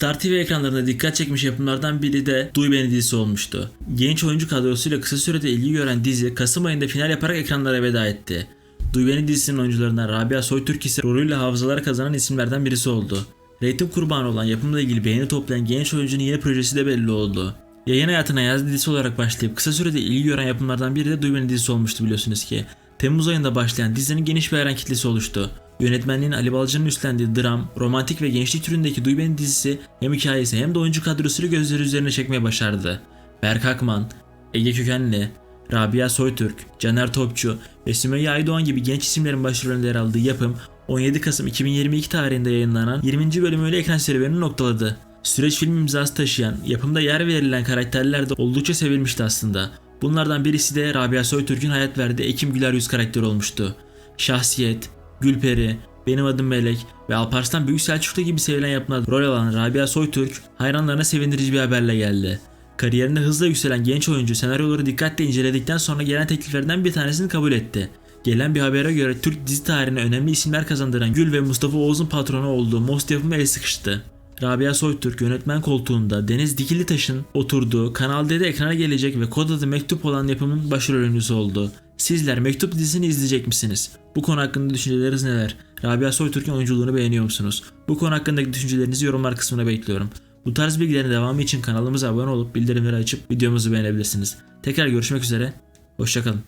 Star TV ekranlarında dikkat çekmiş yapımlardan biri de Duy Beni dizisi olmuştu. Genç oyuncu kadrosuyla kısa sürede ilgi gören dizi Kasım ayında final yaparak ekranlara veda etti. Duy Beni dizisinin oyuncularından Rabia Soytürk ise rolüyle hafızalara kazanan isimlerden birisi oldu. Reyting kurbanı olan yapımla ilgili beğeni toplayan genç oyuncunun yeni projesi de belli oldu. Yayın hayatına yaz dizisi olarak başlayıp kısa sürede ilgi gören yapımlardan biri de Duy Beni dizisi olmuştu biliyorsunuz ki. Temmuz ayında başlayan dizinin geniş bir hayran kitlesi oluştu. Yönetmenliğin Ali Balcı'nın üstlendiği dram, romantik ve gençlik türündeki Duy Beni dizisi hem hikayesi hem de oyuncu kadrosuyla gözleri üzerine çekmeye başardı. Berk Akman, Ege Kökenli, Rabia Soytürk, Caner Topçu ve Sümeyye Aydoğan gibi genç isimlerin başrolünde yer aldığı yapım 17 Kasım 2022 tarihinde yayınlanan 20. bölümüyle ekran serüvenini noktaladı. Süreç film imzası taşıyan, yapımda yer verilen karakterler de oldukça sevilmişti aslında. Bunlardan birisi de Rabia Soytürk'ün hayat verdiği Ekim Güler Yüz karakteri olmuştu. Şahsiyet, Gülperi, Benim Adım Melek ve Alparslan Büyük Selçuklu gibi sevilen yapımlarda rol alan Rabia Soytürk hayranlarına sevindirici bir haberle geldi. Kariyerinde hızla yükselen genç oyuncu senaryoları dikkatle inceledikten sonra gelen tekliflerden bir tanesini kabul etti. Gelen bir habere göre Türk dizi tarihine önemli isimler kazandıran Gül ve Mustafa Oğuz'un patronu olduğu Most yapımı el sıkıştı. Rabia Soytürk yönetmen koltuğunda Deniz Dikilitaş'ın oturduğu Kanal D'de ekrana gelecek ve kod adı Mektup olan yapımın başrol oyuncusu oldu. Sizler Mektup dizisini izleyecek misiniz? Bu konu hakkında düşünceleriniz neler? Rabia Soytürk'ün oyunculuğunu beğeniyor musunuz? Bu konu hakkındaki düşüncelerinizi yorumlar kısmına bekliyorum. Bu tarz bilgilerin devamı için kanalımıza abone olup bildirimleri açıp videomuzu beğenebilirsiniz. Tekrar görüşmek üzere, hoşçakalın.